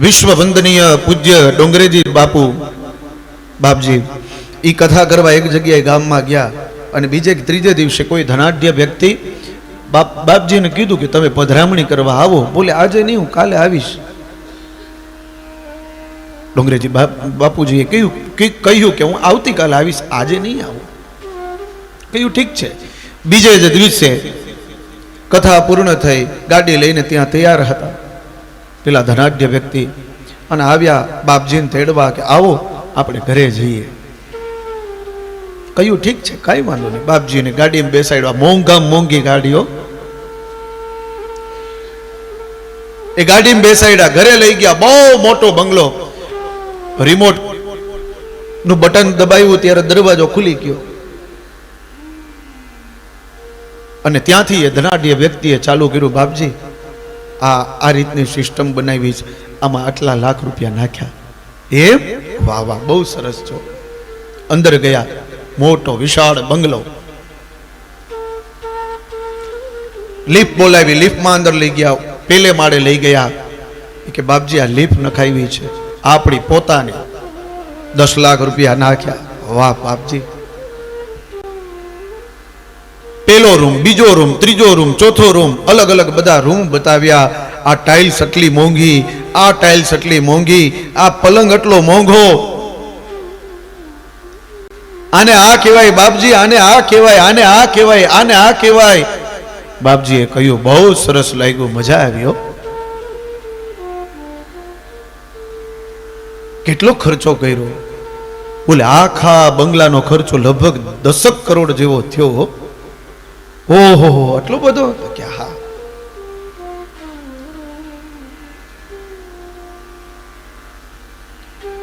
વિશ્વ વંદનીય પૂજ્ય ડોંગરેજી બાપુ બાપજી એ કથા કરવા એક જગ્યાએ ગામમાં ગયા અને બીજે ત્રીજે દિવસે કોઈ ધનાઢ્ય વ્યક્તિ બાપ, બાપજીને કીધું કે તમે પધરામણી કરવા આવો. બોલે, આજે નહીં, હું કાલે આવીશ. ડોંગરેજી બાપ, બાપુજીએ કહ્યું કહ્યું કે, હું આવતીકાલે આવીશ, આજે નહીં આવું. કહ્યું, ઠીક છે. બીજે જ દિવસે કથા પૂર્ણ થઈ, ગાડી લઈને ત્યાં તૈયાર હતા. પેલા ધનાઢ્ય વ્યક્તિ અને આવ્યા બાપજીને તેડવા કે આવો, આપણે ઘરે જઈએ. કહ્યું, ઠીક છે, કાંઈ વાંધો નહીં. બાપજીને ગાડીમાં બેસાડવા મોંઘા મોંઘી ગાડીઓ. એ ગાડીમાં બેસાડ્યા, ઘરે લઈ ગયા, બહુ મોટો બંગલો. રિમોટનું બટન દબાવ્યું ત્યારે દરવાજો ખુલી ગયો. અને ત્યાંથી એ ધનાઢ્ય વ્યક્તિએ ચાલુ કર્યું, બાપજી આ આ રીતની સિસ્ટમ બનાવી છે. આમાં આટલા લાખ રૂપિયા નાખ્યા. એ વાહ વાહ, બહુ સરસ છો. અંદર ગયા. મોટો, વિશાળ બંગલો. લિફ્ટ બોલાવી લિફ્ટમાં અંદર લઈ ગયા. પેલે માળે લઈ ગયા. કે, બાપજી, આ લિફ્ટ નખાવી છે. આપણી પોતાની. દસ લાખ રૂપિયા નાખ્યા. વાહ, બાપજી. પેલો રૂમ, બીજો રૂમ, ત્રીજો રૂમ, ચોથો રૂમ, અલગ અલગ બધા રૂમ બતાવ્યા. આ ટાઇલ્સ એટલી મોંઘી, આ ટાઇલ્સ એટલી મોંઘી, આ પલંગ એટલો મોંઘો. આને આ કહેવાય બાપજી, આને આ કહેવાય, આને આ કહેવાય, આને આ કહેવાય. બાપજીએ કહ્યું, બહુ સરસ લાગ્યું, મજા આવી હો. કેટલો ખર્ચો કર્યો? બોલે, આખા બંગલાનો ખર્ચો લગભગ દસક કરોડ જેવો થયો. ઓહો, આટલો બધો? તો કે હા.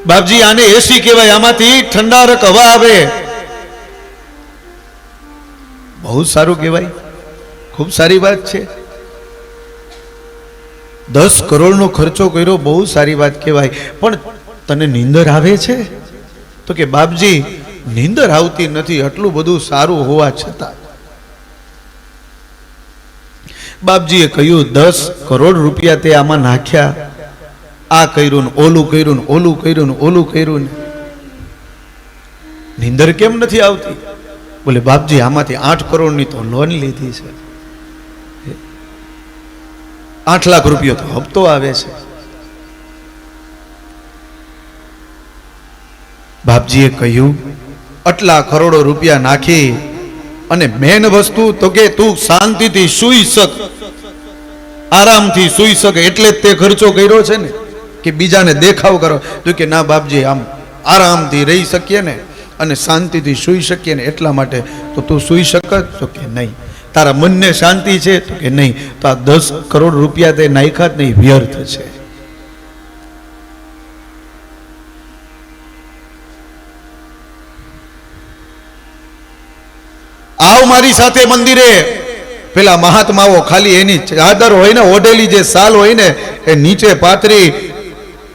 બાપજી, આને એસી કહેવાય. આમાંથી ઠંડારક હવા આવે. બહુ સારું કહેવાય. ખૂબ સારી વાત છે. દસ કરોડનો ખર્ચો કર્યો, બહુ સારી વાત કહેવાય. પણ તને નીંદર આવે છે? તો કે બાપજી, નીંદર આવતી નથી. આટલું બધું સારું હોવા છતાં. બાપજીએ કહ્યું, દસ કરોડ રૂપિયા તે આમાં નાખ્યા. આ કર્યું ને ઓલું કર્યું ને ઓલું કર્યું ને ઓલું કર્યું ને. નીંદર કેમ નથી આવતી? બોલે, બાપજી, આમાંથી આઠ કરોડની તો લોન લીધી છે. આઠ લાખ રૂપિયો તો હપ્તો આવે છે. બાપજીએ કહ્યું, આટલા કરોડો રૂપિયા નાખી અને મેન વસ્તુ તો કે તું શાંતિથી સૂઈ શક. આરામથી સૂઈ શકે એટલે જ તે ખર્ચો કર્યો છે ને, કે બીજાને દેખાવ કરો. તો કે ના બાપજી, આમ આરામથી રહી શકીએ ને અને શાંતિથી સૂઈ શકીએ ને એટલા માટે તો તું સૂઈ શક તો કે નહીં. તારા મનને શાંતિ છે? તો કે નહીં. તો આ દસ કરોડ રૂપિયા તે નાખ્યા જ નહીં, વ્યર્થ છે. આવ મારી સાથે મંદિરે. પેલા મહાત્માઓ ખાલી એની ચાદર હોય ને, ઓઢેલી જે સાલ હોય ને, એ નીચે પાથરી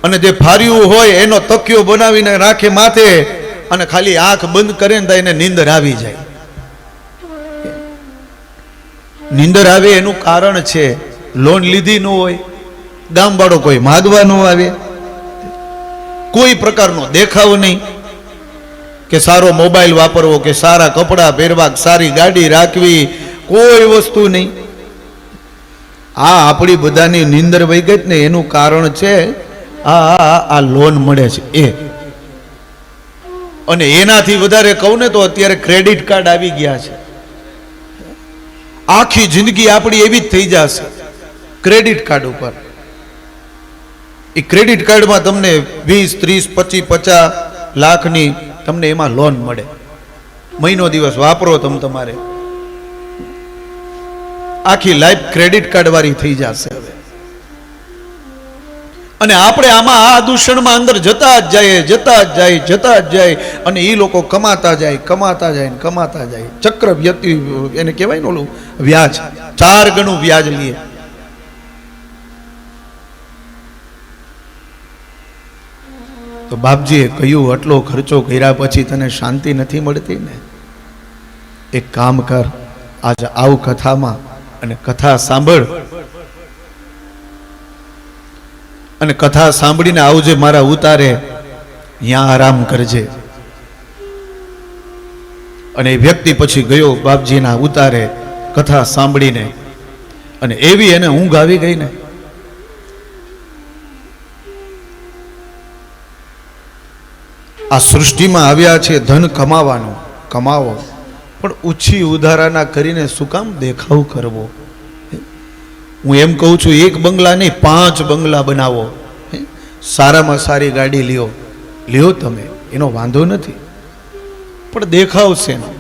અને જે ફાર્યું હોય એનો તકિયો બનાવીને રાખે માથે અને ખાલી આંખ બંધ કરે ને તો એને નીંદર આવી જાય. નીંદર આવે એનું કારણ છે, લોન લીધી ન હોય, ગામવાળો કોઈ માગવા ન આવે. કોઈ પ્રકારનો દેખાવ નહીં. કે સારો મોબાઈલ વાપરવો, કે સારા કપડાં પહેરવા સારી ગાડી રાખવી, કોઈ વસ્તુ નહીં. આ આપણી બધાની નિંદર વહી ગઈ ને એનું કારણ છે, આ, આ- લોન મળે છે, એ. અને એનાથી વધારે કહું ને તો અત્યારે ક્રેડિટ કાર્ડ આવી ગયા છે. આખી જિંદગી આપણી એવી જ થઈ જશે ક્રેડિટ કાર્ડ ઉપર. એ ક્રેડિટ કાર્ડમાં તમને વીસ, ત્રીસ, પચીસ, પચાસ લાખની તમને એમાં લોન મળે. મહિનો દિવસ વાપરો તમે તમારે. આખી લાઈફ ક્રેડિટ કાર્ડ વાળી થઈ જશે હવે. અને આપણે આમાં આ દૂષણમાં અંદર જતા જ જઈએ, જતા જ જાય જતા જ જાય અને એ લોકો કમાતા જાય કમાતા જાય કમાતા જાય. ચક્ર વ્યક્તિ એને કહેવાય ને ઓલું વ્યાજ. ચાર ગણું વ્યાજ લઈએ તો બાપજીએ કહ્યું, આટલો ખર્ચો કર્યા પછી તને શાંતિ નથી મળતી ને? એક કામ કર, આજે આવ કથામાં અને કથા સાંભળ. અને કથા સાંભળીને આવજે મારા ઉતારે ત્યાં આરામ કરજે. અને એ વ્યક્તિ પછી ગયો બાપજીના ઉતારે કથા સાંભળીને. અને એવી એને ઊંઘ આવી ગઈ ને આ સૃષ્ટિમાં આવ્યા છે ધન કમાવાનું. કમાવો. પણ ઓછી ઉધારાના કરીને શું કામ દેખાવ કરવો? હું? એમ કહું છું, એક બંગલા નહીં, પાંચ બંગલા બનાવો? સારામાં સારી ગાડી લ્યો. લ્યો તમે, એનો વાંધો નથી. પણ દેખાવ એનો.